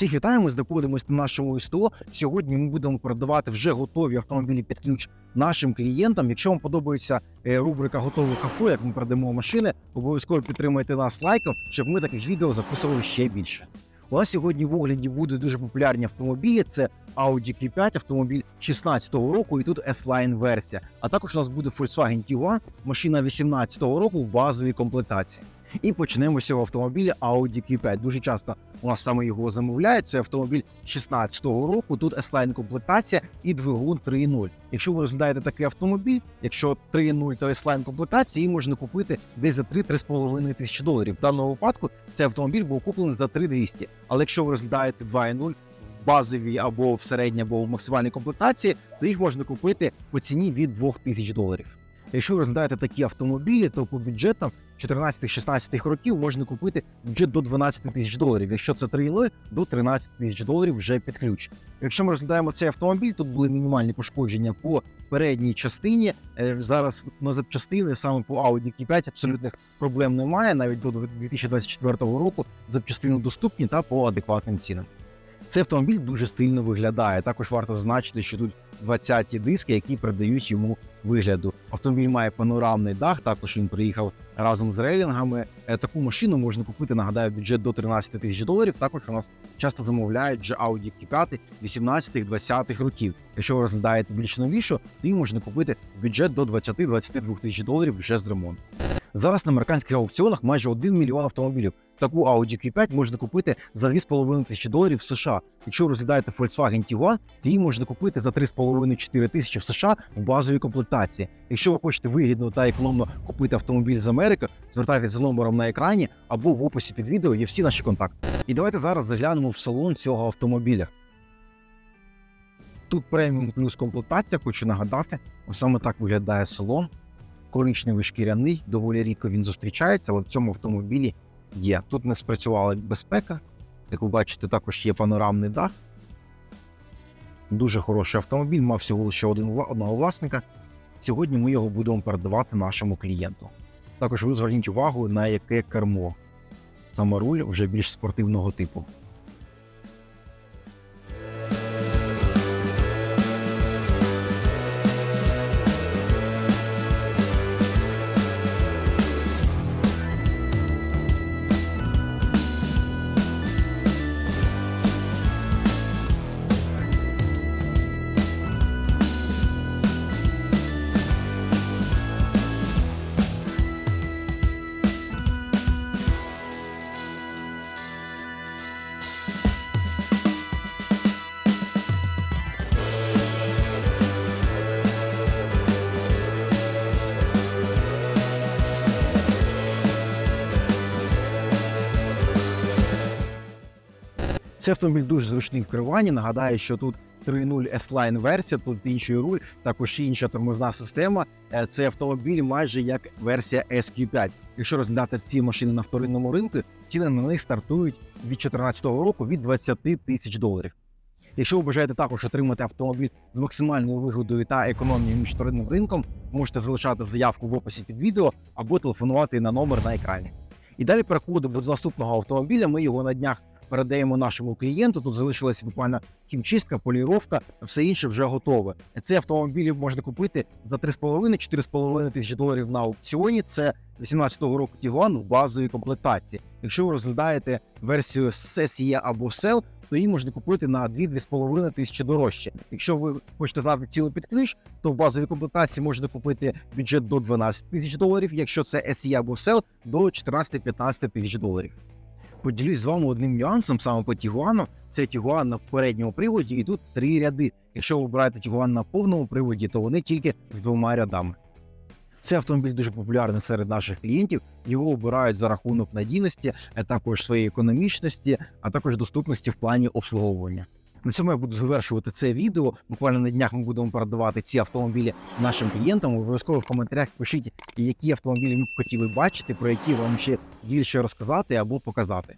Всіх вітаємо, знаходимося на нашому СТО. Сьогодні ми будемо продавати вже готові автомобілі під ключ нашим клієнтам. Якщо вам подобається е, рубрика готових авто, як ми продаємо машини, обов'язково підтримайте нас лайком, щоб ми таких відео записували ще більше. У нас сьогодні в огляді будуть дуже популярні автомобілі. Це Audi Q5, автомобіль 16-го року, і тут S-Line версія. А також у нас буде Volkswagen Tiguan, машина 18-го року в базовій комплектації. І почнемо з цього автомобіля Audi Q5. Дуже часто у нас саме його замовляють. Це автомобіль 16-го року. Тут S-Line комплектація і двигун 3.0. Якщо ви розглядаєте такий автомобіль, якщо 3.0 то S-Line комплектація, її можна купити десь за 3-3,5 тисячі доларів. В даному випадку цей автомобіль був куплений за 3,200. Але якщо ви розглядаєте 2.0 в базовій або в середній, або в максимальній комплектації, то їх можна купити по ціні від 2000 доларів. Якщо ви розглядаєте такі автомобілі, то по бюджетам 14-16 років можна купити бюджет до 12 тисяч доларів. Якщо це 3.0, до 13 тисяч доларів вже під ключ. Якщо ми розглядаємо цей автомобіль, тут були мінімальні пошкодження по передній частині. Е, Зараз на запчастини саме по Audi Q5 абсолютних проблем немає. Навіть до 2024 року запчастини доступні та по адекватним цінам. Цей автомобіль дуже стильно виглядає. Також варто зазначити, що тут 20-ті диски, які придають йому вигляду. Автомобіль має панорамний дах. Також він приїхав разом з рейлінгами. Е, Таку машину можна купити. Нагадаю, бюджет до 13 тисяч доларів. Також у нас часто замовляють вже Audi Q5 18-20 років. Якщо ви розглядаєте більш новішу, то її можна купити бюджет до 20-22 тисяч доларів вже з ремонту. Зараз на американських аукціонах майже 1 мільйон автомобілів. Таку Audi Q5 можна купити за 2,5 тисячі доларів в США. Якщо ви розглядаєте Volkswagen Tiguan, то її можна купити за 3,5-4 тисячі в США в базовій комплектації. Якщо ви хочете вигідно та економно купити автомобіль з Америки, звертайтеся за номером на екрані або в описі під відео є всі наші контакти. І давайте зараз заглянемо в салон цього автомобіля. Тут преміум плюс комплектація, хочу нагадати, саме так виглядає салон. Коричневий шкіряний, доволі рідко він зустрічається, але в цьому автомобілі є. Тут не спрацювала безпека. Як ви бачите, також є панорамний дах. Дуже хороший автомобіль, мав всього лише один одного власника. Сьогодні ми його будемо передавати нашому клієнту. Також ви зверніть увагу на яке кермо. Саме руль вже більш спортивного типу. Цей автомобіль дуже зручний в керуванні. Нагадаю, що тут 3.0 S-Line версія, тут інший руль, також інша тормозна система. Е, Цей автомобіль майже як версія SQ5. Якщо розглядати ці машини на вторинному ринку, ціни на них стартують від 2014 року від 20 тисяч доларів. Якщо ви бажаєте також отримати автомобіль з максимальною вигодою та економією між вторинним ринком, можете залишати заявку в описі під відео або телефонувати на номер на екрані. І далі переходимо до наступного автомобіля. Ми його на днях передаємо нашому клієнту. Тут залишилася буквально хімчистка, поліровка, все інше вже готове. Цей автомобіль можна купити за 3,5-4,5 тисячі доларів на аукціоні. Це 18-го року Tiguan в базовій комплектації. Якщо ви розглядаєте версію SE або SEL, то її можна купити на 2-2,5 тисячі дорожче. Якщо ви хочете знати ціну під ключ, то в базовій комплектації можна купити бюджет до 12 тисяч доларів. Якщо це SE або SEL, до 14-15 тисяч доларів. Поділюсь з вами одним нюансом саме по Тігуану. Це Тігуан на передньому приводі, і тут три ряди. Якщо ви обираєте Тігуан на повному приводі, то вони тільки з двома рядами. Цей автомобіль дуже популярний серед наших клієнтів. Його обирають за рахунок надійності, а також своєї економічності, а також доступності в плані обслуговування. На цьому я буду завершувати це відео. Буквально на днях ми будемо передавати ці автомобілі нашим клієнтам. Обов'язково в коментарях пишіть, які автомобілі ви б хотіли бачити, про які вам ще більше розказати або показати.